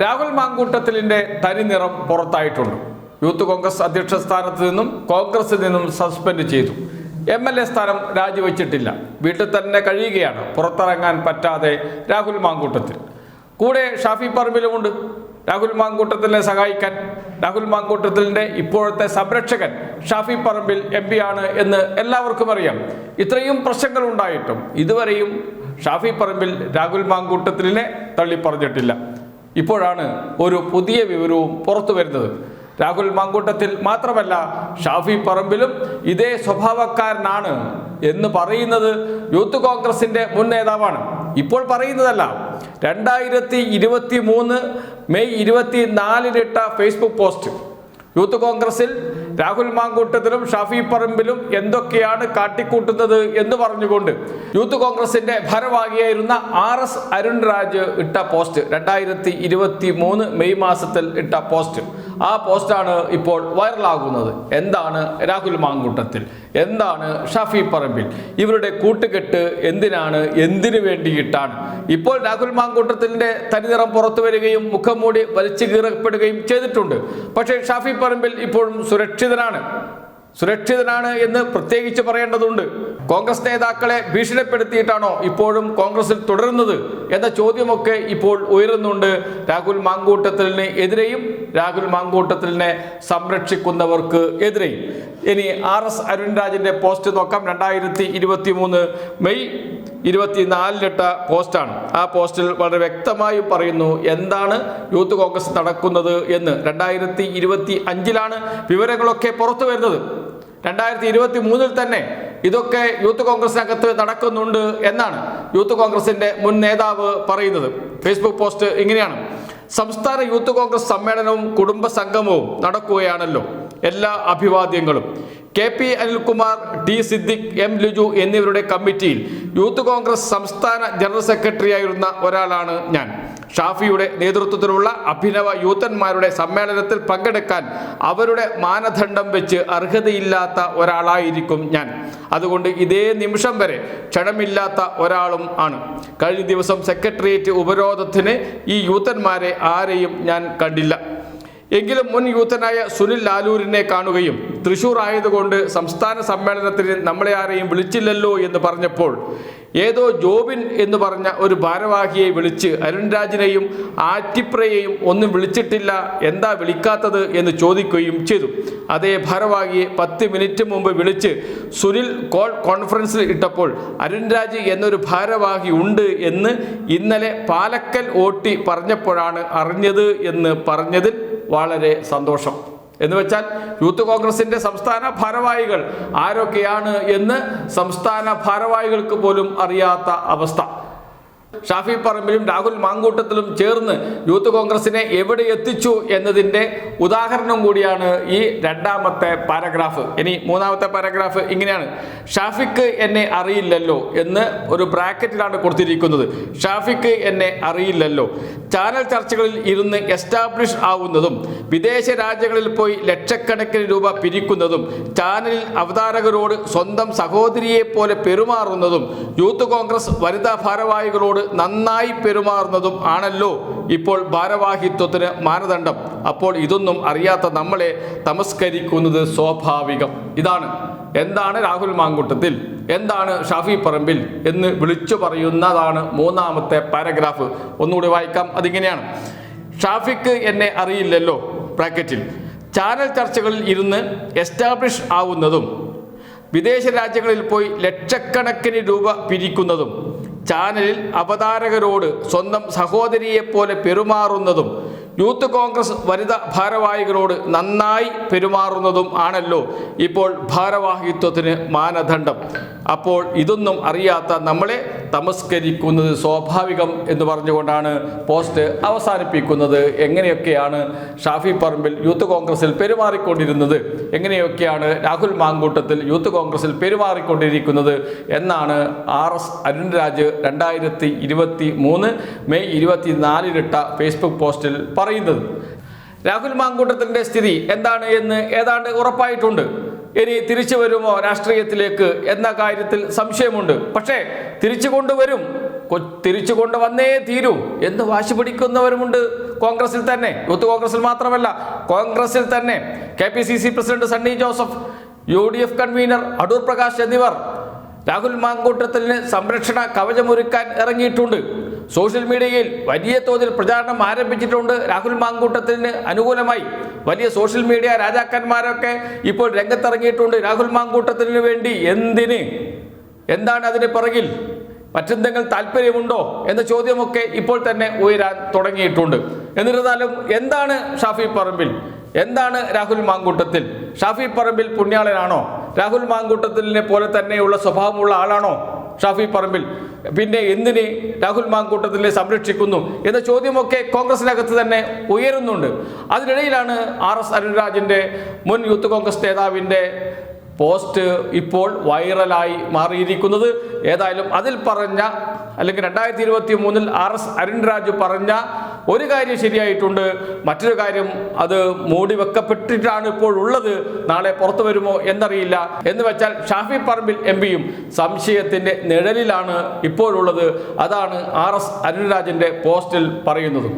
രാഹുൽ മാങ്കൂട്ടത്തിലിന്റെ തരിനിറം പുറത്തായിട്ടുണ്ട്. യൂത്ത് കോൺഗ്രസ് അധ്യക്ഷ സ്ഥാനത്ത് നിന്നും കോൺഗ്രസിൽ നിന്നും സസ്പെൻഡ് ചെയ്തു. എം എൽ എ സ്ഥാനം രാജിവെച്ചിട്ടില്ല. വീട്ടിൽ തന്നെ കഴിയുകയാണ്. പുറത്തിറങ്ങാൻ പറ്റാതെ രാഹുൽ മാങ്കൂട്ടത്തിൽ. കൂടെ ഷാഫി പറമ്പിലുമുണ്ട്. രാഹുൽ മാങ്കൂട്ടത്തിനെ സഹായിക്കാൻ. രാഹുൽ മാങ്കൂട്ടത്തിലിന്റെ ഇപ്പോഴത്തെ സംരക്ഷകൻ ഷാഫി പറമ്പിൽ എം ആണ് എന്ന് എല്ലാവർക്കും അറിയാം. ഇത്രയും പ്രശ്നങ്ങൾ ഉണ്ടായിട്ടും ഇതുവരെയും ഷാഫി പറമ്പിൽ രാഹുൽ മാങ്കൂട്ടത്തിലിനെ തള്ളി പറഞ്ഞിട്ടില്ല ഇപ്പോഴാണ് ഒരു പുതിയ വിവരവും പുറത്തു വരുന്നത്. രാഹുൽ മാങ്കൂട്ടത്തിൽ മാത്രമല്ല ഷാഫി പറമ്പിലും ഇതേ സ്വഭാവക്കാരനാണ് എന്ന് പറയുന്നത് യൂത്ത് കോൺഗ്രസിന്റെ മുൻ നേതാവാണ്. ഇപ്പോൾ പറയുന്നതല്ല രണ്ടായിരത്തി ഇരുപത്തി മൂന്ന് മെയ് ഇരുപത്തി നാലിനിട്ട ഫേസ്ബുക്ക് പോസ്റ്റ്. യൂത്ത് കോൺഗ്രസിൽ രാഹുൽ മാങ്കൂട്ടത്തിലും ഷാഫി പറമ്പിലും എന്തൊക്കെയാണ് കാട്ടിക്കൂട്ടുന്നത് എന്ന് പറഞ്ഞുകൊണ്ട് യൂത്ത് കോൺഗ്രസിന്റെ ഭാരവാഹിയായിരുന്ന ആർ എസ് അരുൺ രാജ് ഇട്ട പോസ്റ്റ് രണ്ടായിരത്തി ഇരുപത്തി മൂന്ന് മെയ് മാസത്തിൽ ഇട്ട പോസ്റ്റ്. ആ പോസ്റ്റാണ് ഇപ്പോൾ വൈറലാകുന്നത്. എന്താണ് രാഹുൽ മാങ്കൂട്ടത്തിൽ? എന്താണ് ഷാഫി പറമ്പിൽ? ഇവരുടെ കൂട്ടുകെട്ട് എന്തിനാണ്? എന്തിനു വേണ്ടിയിട്ടാണ്? ഇപ്പോൾ രാഹുൽ മാങ്കൂട്ടത്തിന്റെ തനിനിറം പുറത്തു വരികയും മുഖം മൂടി വലിച്ചു കീറപ്പെടുകയും ചെയ്തിട്ടുണ്ട്. പക്ഷേ ഷാഫി പറമ്പിൽ ഇപ്പോഴും സുരക്ഷിതനാണ്. സുരക്ഷിതനാണ് എന്ന് പ്രത്യേകിച്ച് പറയേണ്ടതുണ്ട്. കോൺഗ്രസ് നേതാക്കളെ ഭീഷണിപ്പെടുത്തിയിട്ടാണോ ഇപ്പോഴും കോൺഗ്രസിൽ തുടരുന്നത്? എന്ന ചോദ്യമൊക്കെ ഇപ്പോൾ ഉയരുന്നുണ്ട്. രാഹുൽ മാങ്കൂട്ടത്തിന് എതിരെയും രാഹുൽ മാങ്കൂട്ടത്തിലിനെ സംരക്ഷിക്കുന്നവർക്ക് എതിരെ. ഇനി ആർ എസ് അരുൺരാജിന്റെ പോസ്റ്റ് നോക്കാം. രണ്ടായിരത്തി ഇരുപത്തി മൂന്ന് മെയ് ഇരുപത്തിനാലിലിട്ട പോസ്റ്റാണ്. ആ പോസ്റ്റിൽ വളരെ വ്യക്തമായി പറയുന്നു എന്താണ് യൂത്ത് കോൺഗ്രസ് നടക്കുന്നത് എന്ന്. രണ്ടായിരത്തി ഇരുപത്തി അഞ്ചിലാണ് വിവരങ്ങളൊക്കെ പുറത്തു വരുന്നത്. രണ്ടായിരത്തി ഇരുപത്തി മൂന്നിൽ തന്നെ ഇതൊക്കെ യൂത്ത് കോൺഗ്രസിനകത്ത് നടക്കുന്നുണ്ട് എന്നാണ് യൂത്ത് കോൺഗ്രസിന്റെ മുൻ നേതാവ് പറയുന്നത്. ഫേസ്ബുക്ക് പോസ്റ്റ് ഇങ്ങനെയാണ്. സംസ്ഥാന യൂത്ത് കോൺഗ്രസ് സമ്മേളനവും കുടുംബ സംഗമവും നടക്കുകയാണല്ലോ. എല്ലാ അഭിവാദ്യങ്ങളും. K P Anilkumar T Siddique M Liju എന്നിവരുടെ കമ്മിറ്റിയിൽ യൂത്ത് കോൺഗ്രസ് സംസ്ഥാന ജനറൽ സെക്രട്ടറിയായിരുന്ന ഒരാളാണ് ഞാൻ. ഷാഫിയുടെ നേതൃത്വത്തിലുള്ള അഭിനവ യൂത്തന്മാരുടെ സമ്മേളനത്തിൽ പങ്കെടുക്കാൻ അവരുടെ മാനദണ്ഡം വെച്ച് അർഹതയില്ലാത്ത ഒരാളായിരിക്കും ഞാൻ. അതുകൊണ്ട് ഇതേ നിമിഷം വരെ ക്ഷണമില്ലാത്ത ഒരാളും ആണ്. കഴിഞ്ഞ ദിവസം സെക്രട്ടേറിയറ്റ് ഉപരോധത്തിന് ഈ യൂത്തന്മാരെ ആരെയും ഞാൻ കണ്ടില്ല. എങ്കിലും മുൻ യൂത്തനായ സുനിൽ ലാലൂരിനെ കാണുകയും തൃശൂർ ആയതുകൊണ്ട് സംസ്ഥാന സമ്മേളനത്തിന് നമ്മളെ ആരെയും വിളിച്ചില്ലല്ലോ എന്ന് പറഞ്ഞപ്പോൾ ഏതോ ജോബിൻ എന്ന് പറഞ്ഞ ഒരു ഭാരവാഹിയെ വിളിച്ച് അരുൺരാജിനെയും ആറ്റിപ്രയെയും ഒന്നും വിളിച്ചിട്ടില്ല. എന്താ വിളിക്കാത്തത് എന്ന് ചോദിക്കുകയും ചെയ്തു. അതേ ഭാരവാഹിയെ പത്ത് മിനിറ്റ് മുമ്പ് വിളിച്ച് സുനിൽ കോൾ കോൺഫറൻസിൽ ഇട്ടപ്പോൾ അരുൺരാജ് എന്നൊരു ഭാരവാഹി ഉണ്ട് എന്ന് ഇന്നലെ പാലക്കൽ ഓട്ടി പറഞ്ഞപ്പോഴാണ് അറിഞ്ഞത് എന്ന് പറഞ്ഞതിൽ വളരെ സന്തോഷം. എന്ന് വെച്ചാൽ യൂത്ത് കോൺഗ്രസിന്റെ സംസ്ഥാന ഭാരവാഹികൾ ആരൊക്കെയാണ് എന്ന് സംസ്ഥാന ഭാരവാഹികൾക്ക് പോലും അറിയാത്ത അവസ്ഥ. ഷാഫി പറമ്പിലും രാഹുൽ മാങ്കൂട്ടത്തിലും ചേർന്ന് യൂത്ത് കോൺഗ്രസിനെ എവിടെ എത്തിച്ചു എന്നതിന്റെ ഉദാഹരണം കൂടിയാണ് ഈ രണ്ടാമത്തെ പാരഗ്രാഫ്. ഇനി മൂന്നാമത്തെ പാരഗ്രാഫ് ഇങ്ങനെയാണ്. ഷാഫിക്ക് എന്നെ അറിയില്ലല്ലോ എന്ന് ഒരു ബ്രാക്കറ്റിലാണ് കൊടുത്തിരിക്കുന്നത്. ഷാഫിക്ക് എന്നെ അറിയില്ലല്ലോ. ചാനൽ ചർച്ചകളിൽ ഇരുന്ന് എസ്റ്റാബ്ലിഷ് ആവുന്നതും വിദേശ രാജ്യങ്ങളിൽ പോയി ലക്ഷക്കണക്കിന് രൂപ പിരിക്കുന്നതും ചാനലിൽ അവതാരകരോട് സ്വന്തം സഹോദരിയെ പോലെ പെരുമാറുന്നതും യൂത്ത് കോൺഗ്രസ് വനിതാ ഭാരവാഹികളോട് നന്നായി പെരുമാറുന്നതും ആണല്ലോ ഇപ്പോൾ ഭാരവാഹിത്വത്തിന് മാനദണ്ഡം. അപ്പോൾ ഇതൊന്നും അറിയാത്ത നമ്മളെ തമസ്കരിക്കുന്നത് സ്വാഭാവികം. ഇതാണ്. എന്താണ് രാഹുൽ മാങ്കുട്ടത്തിൽ? എന്താണ് ഷാഫി പറമ്പിൽ? എന്ന് വിളിച്ചു പറയുന്നതാണ് മൂന്നാമത്തെ പാരഗ്രാഫ്. ഒന്നുകൂടി വായിക്കാം. അതിങ്ങനെയാണ്. ഷാഫിക്ക് എന്നെ അറിയില്ലല്ലോ ബ്രാക്കറ്റിൽ. ചാനൽ ചർച്ചകളിൽ ഇരുന്ന് എസ്റ്റാബ്ലിഷ് ആവുന്നതും വിദേശ രാജ്യങ്ങളിൽ പോയി ലക്ഷക്കണക്കിന് രൂപ പിരിക്കുന്നതും ചാനലിൽ അവതാരകരോട് സ്വന്തം സഹോദരിയെപ്പോലെ പെരുമാറുന്നതും യൂത്ത് കോൺഗ്രസ് വനിതാ ഭാരവാഹികളോട് നന്നായി പെരുമാറുന്നതും ആണല്ലോ ഇപ്പോൾ ഭാരവാഹിത്വത്തിന് മാനദണ്ഡം. അപ്പോൾ ഇതൊന്നും അറിയാത്ത നമ്മളെ തമസ്കരിക്കുന്നത് സ്വാഭാവികം എന്ന് പറഞ്ഞുകൊണ്ടാണ് പോസ്റ്റ് അവസാനിപ്പിക്കുന്നത്. എങ്ങനെയൊക്കെയാണ് ഷാഫി പറമ്പിൽ യൂത്ത് കോൺഗ്രസിൽ പെരുമാറിക്കൊണ്ടിരുന്നത്? എങ്ങനെയൊക്കെയാണ് രാഹുൽ മാങ്കൂട്ടത്തിൽ യൂത്ത് കോൺഗ്രസിൽ പെരുമാറിക്കൊണ്ടിരിക്കുന്നത്? എന്നാണ് ആർ എസ് അരുൺരാജ് രണ്ടായിരത്തി ഇരുപത്തി മൂന്ന് മെയ് ഇരുപത്തിനാലിലിട്ട ഫേസ്ബുക്ക് പോസ്റ്റിൽ പറയുന്നത്. രാഹുൽ മാങ്കൂട്ടത്തിന്റെ സ്ഥിതി എന്താണ് എന്ന് ഏതാണ്ട് ഉറപ്പായിട്ടുണ്ട്. ഇനി തിരിച്ചു വരുമോ രാഷ്ട്രീയത്തിലേക്ക് എന്ന കാര്യത്തിൽ സംശയമുണ്ട്. പക്ഷേ തിരിച്ചു കൊണ്ടുവരും. തിരിച്ചു കൊണ്ടുവന്നേ തീരൂ എന്ന് വാശി പിടിക്കുന്നവരുമുണ്ട് കോൺഗ്രസിൽ തന്നെ. യൂത്ത് കോൺഗ്രസിൽ മാത്രമല്ല കോൺഗ്രസിൽ തന്നെ K P C C president Sunny Joseph U D F convener Adoor Prakash എന്നിവർ രാഹുൽ മാങ്കൂട്ടത്തിന് സംരക്ഷണ കവചമൊരുക്കാൻ ഇറങ്ങിയിട്ടുണ്ട്. സോഷ്യൽ മീഡിയയിൽ വലിയ തോതിൽ പ്രചാരണം ആരംഭിച്ചിട്ടുണ്ട്. രാഹുൽ മാങ്കൂട്ടത്തിന് അനുകൂലമായി വലിയ സോഷ്യൽ മീഡിയ രാജാക്കന്മാരൊക്കെ ഇപ്പോൾ രംഗത്തിറങ്ങിയിട്ടുണ്ട്. രാഹുൽ മാങ്കൂട്ടത്തിന് വേണ്ടി എന്തിന്? എന്താണ് അതിന് പിറകിൽ? മറ്റെന്തെങ്കിലും താല്പര്യമുണ്ടോ? എന്ന ചോദ്യമൊക്കെ ഇപ്പോൾ തന്നെ ഉയരാൻ തുടങ്ങിയിട്ടുണ്ട്. എന്നിരുന്നാലും എന്താണ് ഷാഫി പറമ്പിൽ? എന്താണ് രാഹുൽ മാങ്കൂട്ടത്തിൽ? ഷാഫി പറമ്പിൽ പുണ്യാളനാണോ? രാഹുൽ മാങ്കൂട്ടത്തിലിനെ പോലെ തന്നെയുള്ള സ്വഭാവമുള്ള ആളാണോ? ഷാഫി പറമ്പിൽ. പിന്നെ എന്തിന് രാഹുൽ മാങ്കൂട്ടത്തിലെ സംരക്ഷിക്കുന്നു എന്ന ചോദ്യമൊക്കെ കോൺഗ്രസിനകത്ത് തന്നെ ഉയരുന്നുണ്ട്. അതിനിടയിലാണ് ആർ എസ് അരുൺരാജിന്റെ മുൻ യൂത്ത് കോൺഗ്രസ് നേതാവിന്റെ പോസ്റ്റ് ഇപ്പോൾ വൈറലായി മാറിയിരിക്കുന്നത്. ഏതായാലും അതിൽ പറഞ്ഞ അല്ലെങ്കിൽ രണ്ടായിരത്തി ഇരുപത്തി മൂന്നിൽ ആർ എസ് അരുൺരാജ് പറഞ്ഞ ഒരു കാര്യം ശരിയായിട്ടുണ്ട്. മറ്റൊരു കാര്യം അത് മൂടി വെക്കപ്പെട്ടിട്ടാണ് ഇപ്പോൾ ഉള്ളത്. നാളെ പുറത്തു വരുമോ എന്നറിയില്ല. എന്ന് വെച്ചാൽ ഷാഫി പറമ്പിൽ എം പിയും സംശയത്തിന്റെ നിഴലിലാണ് ഇപ്പോഴുള്ളത് അതാണ് ആർ എസ് അരുൺരാജിന്റെ പോസ്റ്റിൽ പറയുന്നത്.